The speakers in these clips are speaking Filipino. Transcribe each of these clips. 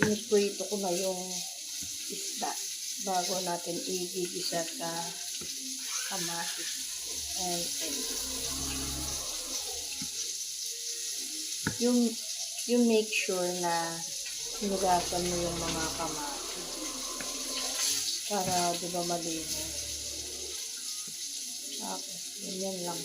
Piniprito ko na yung isda bago natin igigisa sa kamatis. And, yung yung make sure na hinugasan mo yung mga kamatis para di ba malinis. Tapos, ganyan lang.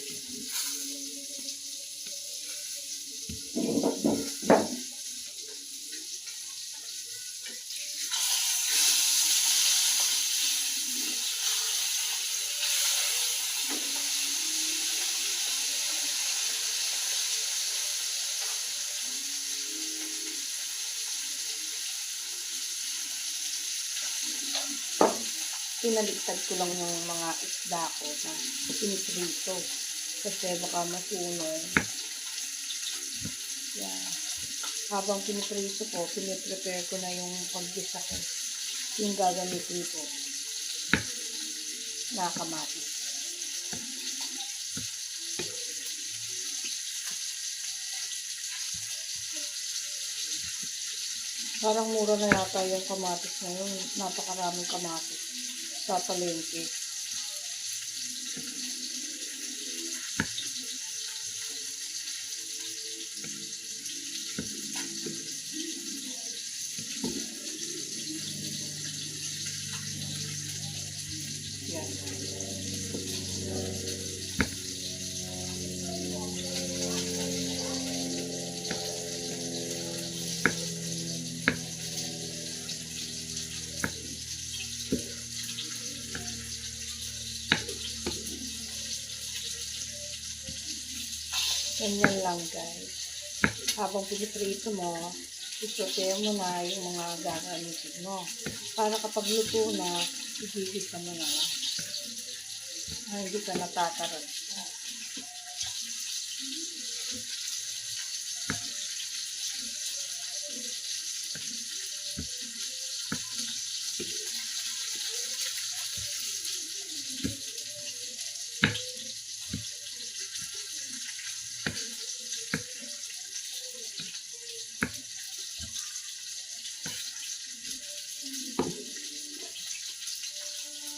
Pinaligtad ko lang yung mga isda ko na piniprito. Kasi baka masunog. Yan. Habang piniprito ko, piniprepare ko na yung paggisa ko. Yung gagamitin ko. Na kamatis. Parang mura na yata yung kamatis ngayon. Napakaraming kamatis sa palengke. Yan. Ganyan lang guys. Habang piniprito mo, isote mo na yung mga gagamitin mo. Para kapag luto na, igigisa mo na lang. Ah, hindi ka natatarot.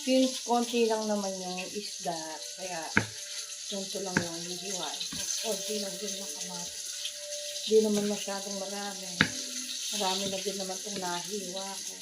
Since konti lang naman yung isda, kaya ganito lang yung hihiwain ko. Konti lang din na kamatis. Hindi naman masyadong marami. Marami na din naman itong nahiwa ko.